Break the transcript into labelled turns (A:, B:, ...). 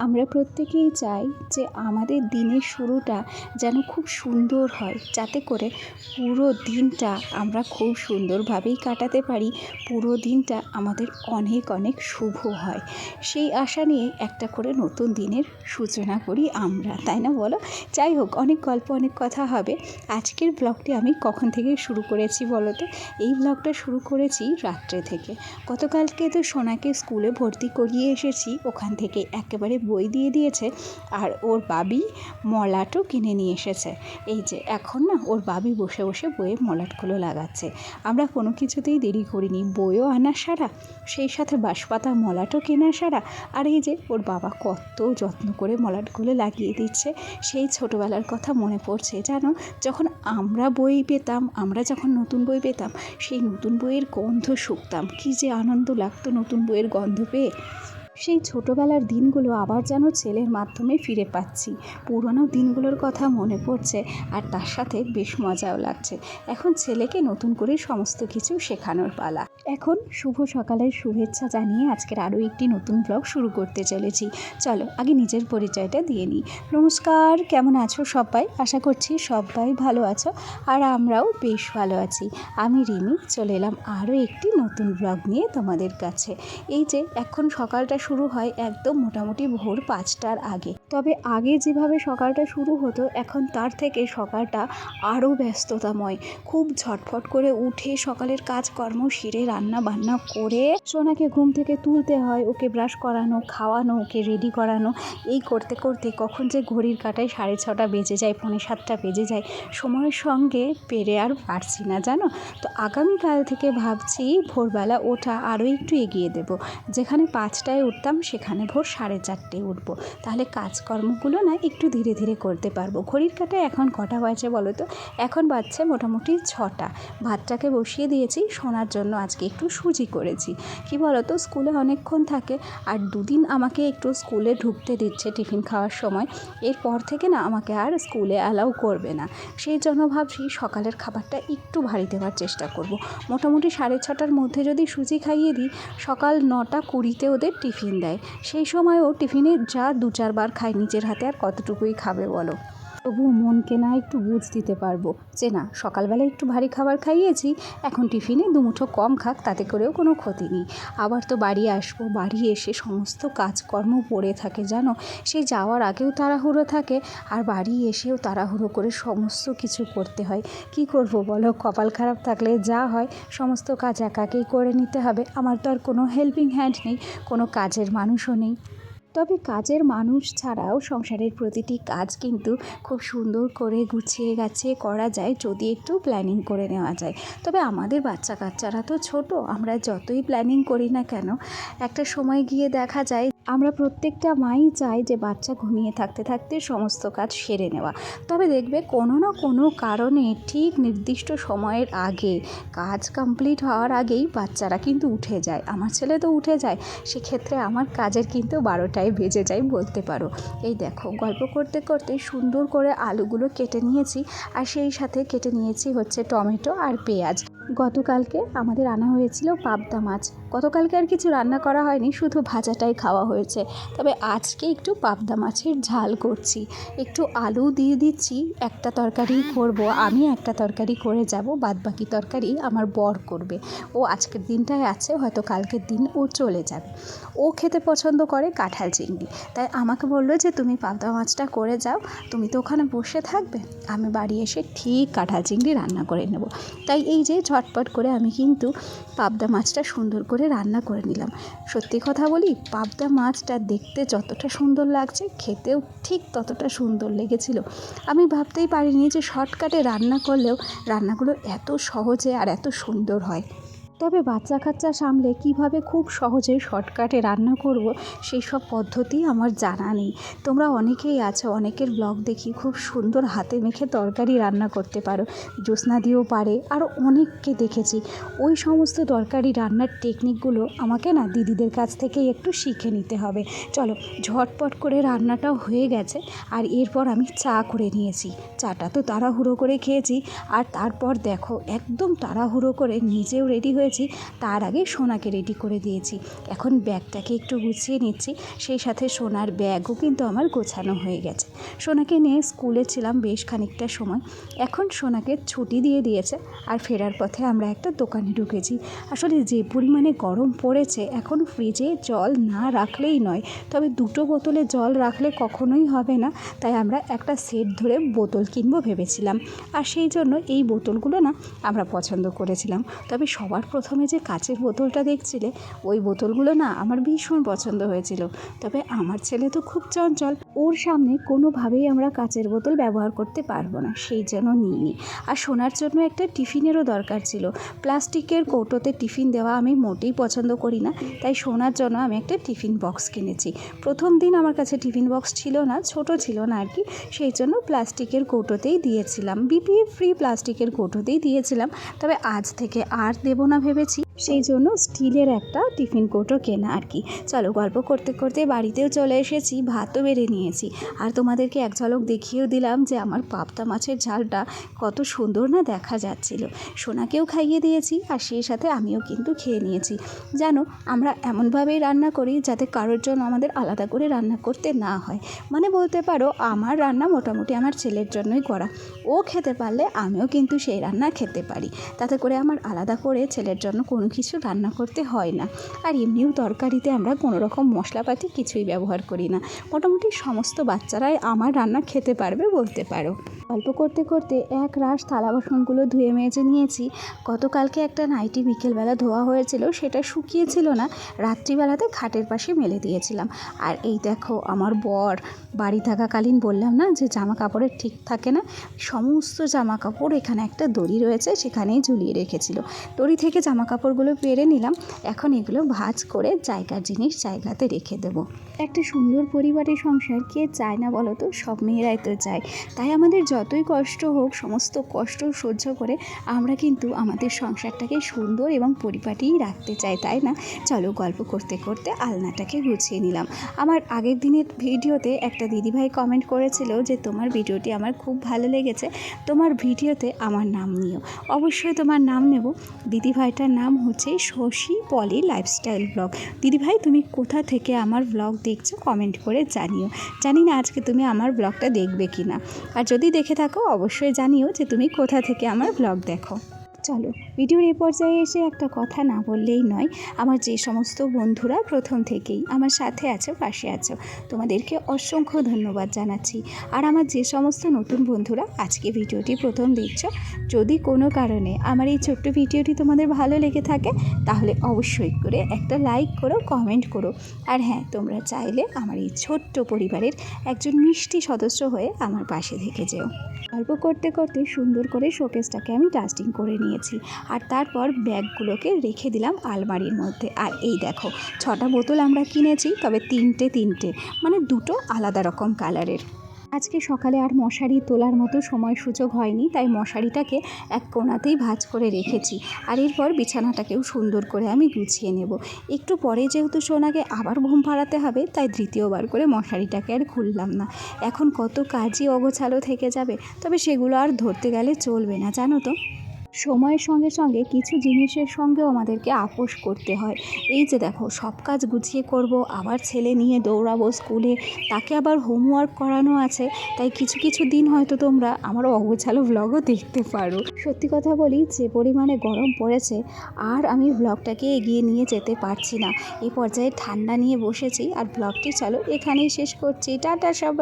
A: আমরা প্রত্যেকেই চাই যে আমাদের দিনের শুরুটা যেন খুব সুন্দর হয়, যাতে করে পুরো দিনটা আমরা খুব সুন্দরভাবেই কাটাতে পারি। পুরো দিনটা আমাদের অনেক অনেক শুভ হয়। সেই আশা নিয়ে একটা করে নতুন দিনের সূচনা করি আমরা, তাই না বলো? যাই হোক, অনেক গল্প, অনেক কথা হবে। আজকের ব্লগটি আমি কখন থেকে শুরু করেছি বলো তো? এই ব্লগটা শুরু করেছি রাত্রে থেকে। গতকালকে তো সোনাকে স্কুলে ভর্তি করিয়ে এসেছি, ওখান থেকে একেবারে বই দিয়ে দিয়েছে আর ওর বাবি মলাটও কিনে নিয়ে এসেছে। এই যে, এখন না ওর বাবি বসে বসে বইয়ের মলাটগুলো লাগাচ্ছে। আমরা কোনো কিছুতেই দেরি করিনি। বইও আনা সারা, সেই সাথে বাঁশপাতা মলাটও কেনা সারা। আর এই যে, ওর বাবা কত যত্ন করে মলাটগুলো লাগিয়ে দিচ্ছে। সেই ছোটোবেলার কথা মনে পড়ছে জানো? যখন আমরা বই পেতাম, আমরা যখন নতুন বই পেতাম, সেই নতুন বইয়ের গন্ধ শুকতাম। কী যে আনন্দ লাগতো নতুন বইয়ের গন্ধ পেয়ে। সেই ছোটোবেলার দিনগুলো আবার যেন ছেলের মাধ্যমে ফিরে পাচ্ছি। পুরনো দিনগুলোর কথা মনে পড়ছে আর তার সাথে বেশ মজাও লাগছে। এখন ছেলেকে নতুন করে সমস্ত কিছু শেখানোর পালা। এখন শুভ সকালের শুভেচ্ছা জানিয়ে আজকের আরও একটি নতুন ব্লগ শুরু করতে চলেছি। চলো আগে নিজের পরিচয়টা দিয়ে নিই। নমস্কার, কেমন আছো সবাই? আশা করছি সবাই ভালো আছো আর আমরাও বেশ ভালো আছি। আমি রিমি, চলে এলাম আরও একটি নতুন ব্লগ নিয়ে তোমাদের কাছে। এই যে এখন সকালটা শুরু হয় একদম মোটামুটি ভোর পাঁচটার আগে। তবে আগে যেভাবে সকালটা শুরু হতো, এখন তার থেকে সকালটা আরও ব্যস্ততাময়। খুব ঝটফট করে উঠে সকালের কাজকর্ম সেরে রান্না বান্না করে সোনাকে ঘুম থেকে তুলতে হয়, ওকে ব্রাশ করানো, খাওয়ানো, ওকে রেডি করানো। এই করতে করতে কখন যে ঘড়ির কাটায় সাড়ে ছটা বেজে যায়, পৌনে সাতটা বেজে যায়, সময়ের সঙ্গে পেরে আর পারছি না, জানো? তো আগামীকাল থেকে ভাবছি ভোরবেলা ওঠা আরও একটু এগিয়ে দেব। যেখানে পাঁচটায় উঠতাম, সেখানে ভোর সাড়ে চারটেয় উঠবো। তাহলে কাজকর্মগুলো না একটু ধীরে ধীরে করতে পারব। ঘড়ির কাটায় এখন কটা বাজে বলো তো? এখন বাজছে মোটামুটি ছটা। ভাতটাকে বসিয়ে দিয়েছি শোনার জন্য আজকে একটু সুজি করেছি। কি বলো তো স্কুলে অনেকক্ষণ থাকে আর দুদিন আমাকে একটু স্কুলে ঢুকতে দিচ্ছে টিফিন খাওয়ার সময়। এরপর থেকে না আমাকে আর স্কুলে অ্যালাউ করবে না। সেই জন্য ভাবছি সকালের খাবারটা একটু ভারী দেওয়ার চেষ্টা করব। মোটামুটি সাড়ে ছটার মধ্যে যদি সুজি খাইয়ে দিই, সকাল নটা কুড়িতে ওদের টিফিন দেয়। সেই সময়ও টিফিনে যা দু চারবার খায়, নিজের হাতে আর কতটুকুই খাবে বলো? তবু মনকে না একটু বুঝ দিতে পারব। যে না, সকালবেলা একটু ভারী খাবার খাইয়েছি, এখন টিফিনে দুমুঠো কম খাক, তাতে করেও কোনো ক্ষতি নেই। আবার তো বাড়ি আসব, বাড়ি এসে সমস্ত কাজকর্ম পড়ে থাকে, জানো? সে যাওয়ার আগেও তাড়াহুড়ো থাকে, আর বাড়ি এসেও তাড়াহুড়ো করে সমস্ত কিছু করতে হয়। কি করব বলো? কপাল খারাপ থাকলে যা হয়, সমস্ত কাজ একাকেই করে নিতে হবে। আমার তো আর কোনো হেল্পিং হ্যান্ড নেই, কোনো কাজের মানুষও নেই। তবে কাজের মানুষ ছাড়াও সংসারের প্রতিটি কাজ কিন্তু খুব সুন্দর করে গুছিয়ে গাছিয়ে করা যায় যদি একটু প্ল্যানিং করে নেওয়া যায়। তবে আমাদের বাচ্চা কাচ্চারা তো ছোট, আমরা যতই প্ল্যানিং করি না কেন, একটা সময় গিয়ে দেখা যায় আমরা প্রত্যেকটা মাই চাই যে বাচ্চা ঘুমিয়ে থাকতে থাকতে সমস্ত কাজ সেরে নেওয়া। তবে দেখবে কোনো না কোনো কারণে ঠিক নির্দিষ্ট সময়ের আগে, কাজ কমপ্লিট হওয়ার আগেই বাচ্চারা কিন্তু উঠে যায়। আমার ছেলে তো উঠে যায়, সেক্ষেত্রে আমার কাজের কিন্তু বারোটায় বেজে যায় বলতে পারো। এই দেখো, গল্প করতে করতে সুন্দর করে আলুগুলো কেটে নিয়েছি, আর সেই সাথে কেটে নিয়েছি হচ্ছে টমেটো আর পেঁয়াজ। গতকালকে আমাদের আনা হয়েছিল পাবদা মাছ। গতকালকে আর কিছু রান্না করা হয়নি, শুধু ভাজাটাই খাওয়া হয়েছে। তবে আজকে একটু পাবদা মাছের ঝাল করছি। একটু আলু দিয়ে দিচ্ছি, একটা তরকারি করব, আমি একটা তরকারি করে যাব বাদ বাকি তরকারি আমার বর করবে। ও আজকের দিনটায় আছে, হয়তো কালকের দিন ও চলে যাবে। ও খেতে পছন্দ করে কাঁঠাল চিংড়ি। তাই আমাকে বলল যে, তুমি পাবদা মাছটা করে যাও, তুমি তো ওখানে বসে থাকবে। আমি বাড়ি এসে ঠিক কাঁঠাল চিংড়ি রান্না করে নেব। তাই এই যে ঝটপট করে আমি কিন্তু পাবদা মাছটা সুন্দর করে রান্না করে নিলাম। সত্যি কথা বলি, পাবদা মাছটা দেখতে যতটা সুন্দর লাগছে, খেতেও ঠিক ততটা সুন্দর লেগেছিল। আমি ভাবতেই পারিনি যে শর্টকাটে রান্না করলেও রান্নাগুলো এত সহজে আর এত সুন্দর হয়। তবে বাচ্চা কাচ্চা সামলে কীভাবে খুব সহজে শর্টকাটে রান্না করব সেই সব পদ্ধতি আমার জানা নেই। তোমরা অনেকেই আছো, অনেকের ব্লগ দেখি খুব সুন্দর হাতে মেখে তরকারি রান্না করতে পারো। জ্যোৎস্না দিয়েও পারে আরও অনেককে দেখেছি। ওই সমস্ত তরকারি রান্নার টেকনিকগুলো আমাকে না দিদিদের কাছ থেকেই একটু শিখে নিতে হবে। চলো, ঝটপট করে রান্নাটাও হয়ে গেছে আর এরপর আমি চা করে নিয়েছি। চাটা তো তাড়াহুড়ো করে খেয়েছি। আর তারপর দেখো, একদম তাড়াহুড়ো করে নিজেও রেডি হয়ে করেছি, তার আগে সোনাকে রেডি করে দিয়েছি। এখন ব্যাগটাকে একটু গুছিয়ে নিচ্ছি, সেই সাথে সোনার ব্যাগও কিন্তু আমার গোছানো হয়ে গেছে। সোনাকে নিয়ে স্কুলে ছিলাম বেশ খানিকটা সময়। এখন সোনাকে ছুটি দিয়ে দিয়েছে, আর ফেরার পথে আমরা একটা দোকানে ঢুকেছি। আসলে যে পরিমাণে গরম পড়েছে, এখন ফ্রিজে জল না রাখলেই নয়। তবে দুটো বোতলে জল রাখলে কখনোই হবে না, তাই আমরা একটা সেট ধরে বোতল কিনবো ভেবেছিলাম। আর সেই জন্য এই বোতলগুলো না আমরা পছন্দ করেছিলাম। তবে সবার প্রথমে যে কাচের বোতলটা দেখছিলে, ওই বোতলগুলো না আমার ভীষণ পছন্দ হয়েছিল। তবে আমার ছেলে তো খুব চঞ্চল। ওর সামনে কোনোভাবেই আমরা কাচের বোতল ব্যবহার করতে পারব না, সেই জন্য নিইনি। আর সোনার জন্য একটা টিফিনেরও দরকার ছিল। প্লাস্টিকের কৌটোতে টিফিন দেওয়া আমি মোটেই পছন্দ করি না, তাই সোনার জন্য আমি একটা টিফিন বক্স কিনেছি। প্রথম দিন আমার কাছে টিফিন বক্স ছিল না, ছোট ছিল না আর কি, সেই জন্য প্লাস্টিকের কৌটোতেই দিয়েছিলাম। বিপিএ ফ্রি প্লাস্টিকের কৌটোতেই দিয়েছিলাম, তবে আজ থেকে আর দেবো না ভেবেছি। সেই জন্য স্টিলের একটা টিফিন কৌটো কেনা আর কি। চলো গল্প করতে করতে বাড়িতেও চলে এসেছি, ভাতও বেড়ে নিয়েছি। আর তোমাদেরকে এক ঝলক দেখিয়েও দিলাম যে আমার পাবদা মাছের ঝালটা কত সুন্দর না দেখা যাচ্ছিল। সোনাকেও খাইয়ে দিয়েছি আর সেই সাথে আমিও কিন্তু খেয়ে নিয়েছি। জানো, আমরা এমনভাবেই রান্না করি যাতে কারোর জন্য আমাদের আলাদা করে রান্না করতে না হয়। মানে বলতে পারো, আমার রান্না মোটামুটি আমার ছেলের জন্যই করা। ও খেতে পারলে আমিও কিন্তু সেই রান্না খেতে পারি। তাতে করে আমার আলাদা করে ছেলের জন্য কোনো কিছু রান্না করতে হয় না। আর এমনিও তরকারিতে আমরা কোনো রকম মশলাপাতি কিছুই ব্যবহার করি না। মোটামুটি সমস্ত বাচ্চারাই আমার রান্না খেতে পারবে বলতে পারো। গল্প করতে করতে এক রাশ থালা বাসনগুলো ধুয়ে মেজে নিয়েছি। গতকালকে একটা নাইটি বিকেলবেলা ধোয়া হয়েছিল, সেটা শুকিয়েছিল না। রাত্রিবেলাতে খাটের পাশে মেলে দিয়েছিলাম। আর এই দেখো আমার বর, বাড়ি থাকাকালীন বললাম না যে জামা কাপড়ের ঠিক থাকে না? সমস্ত জামা কাপড় এখানে একটা দড়ি রয়েছে, সেখানেই ঝুলিয়ে রেখেছিল। দড়ি থেকে জামা কাপড়গুলো পেরে নিলাম। এখন এগুলো ভাঁজ করে জায়গার জিনিস জায়গাতে রেখে দেবো। একটা সুন্দর পরিবারের সংসার, কে চায় না বলো তো? সব মেয়েরাই তো চায়। তাই আমাদের যতই কষ্ট হোক, সমস্ত কষ্ট সহ্য করে আমরা কিন্তু আমাদের সংসারটাকে সুন্দর এবং পরিপাটিই রাখতে চাই, তাই না? চলো গল্প করতে করতে আলনাটাকে গুছিয়ে নিলাম। আমার আগের দিনের ভিডিওতে একটা দিদিভাই কমেন্ট করেছিল যে, তোমার ভিডিওটি আমার খুব ভালো লেগেছে। তোমার ভিডিওতে আমার নাম নিও। অবশ্যই তোমার নাম নেব। দিদিভাইটার নাম হচ্ছে শশী পলি লাইফস্টাইল ব্লগ দিদিভাই তুমি কোথা থেকে আমার ব্লগ দেখছ কমেন্ট করে জানিও। জানি না আজকে তুমি আমার ব্লগটা দেখবে কি না আর যদি দেখে থাকো, অবশ্যই জানিও যে তুমি কোথা থেকে আমার ব্লগ দেখো। চলো, ভিডিওর এ পর্যায়ে এসে একটা কথা না বললেই নয়, আমার যে সমস্ত বন্ধুরা প্রথম থেকেই আমার সাথে আছো, পাশে আছো, তোমাদেরকে অসংখ্য ধন্যবাদ জানাচ্ছি। আর আমার যে সমস্ত নতুন বন্ধুরা আজকে ভিডিওটি প্রথম দেখছ, যদি কোনো কারণে আমার এই ছোট্ট ভিডিওটি তোমাদের ভালো লেগে থাকে, তাহলে অবশ্যই করে একটা লাইক করো, কমেন্ট করো। আর হ্যাঁ তোমরা চাইলে আমার এই ছোট্ট পরিবারের একজন মিষ্টি সদস্য হয়ে আমার পাশে থেকে যেও। গল্প করতে করতে সুন্দর করে শোকেসটাকে আমি ডাস্টিং করে নিয়েছি। আর তারপর ব্যাগগুলোকে রেখে দিলাম আলমারির মধ্যে। আর এই দেখো, ছটা বোতল আমরা কিনেছি, তবে তিনটে তিনটে মানে দুটো আলাদা রকম কালারের। আজকে সকালে আর মশারি তোলার মতো সময় সুযোগ হয়নি, তাই মশারিটাকে এক কোণাতেই ভাজ করে রেখেছি। আর এরপর বিছানাটাকেও সুন্দর করে আমি গুছিয়ে নেব। একটু পরে যেহেতু সোনাকে আবার ঘুম পাড়াতে হবে, তাই দ্বিতীয়বার করে মশারিটাকে আর খুললাম না। এখন কত কাজই অগোছালো থেকে যাবে, তবে সেগুলো আর ধরতে গেলে চলবে না, জানো তো? সময়ের সঙ্গে সঙ্গে কিছু জিনিসের সঙ্গেও আমাদেরকে আপোষ করতে হয়। এই যে দেখো, সব কাজ গুছিয়ে করব, আবার ছেলে নিয়ে দৌড়াবো স্কুলে, তাকে আবার হোমওয়ার্ক করানো আছে, তাই কিছু কিছু দিন হয়তো তোমরা আমার অগোছালো ব্লগও দেখতে পারো। সত্যি কথা বলি, যে পরিমাণে গরম পড়েছে, আর আমি ব্লগটাকে এগিয়ে নিয়ে যেতে পারছি না। এই পর্যায়ে ঠান্ডা নিয়ে বসেছি, আর ব্লগটি চলো এখানেই শেষ করছি। টাটা সবাই!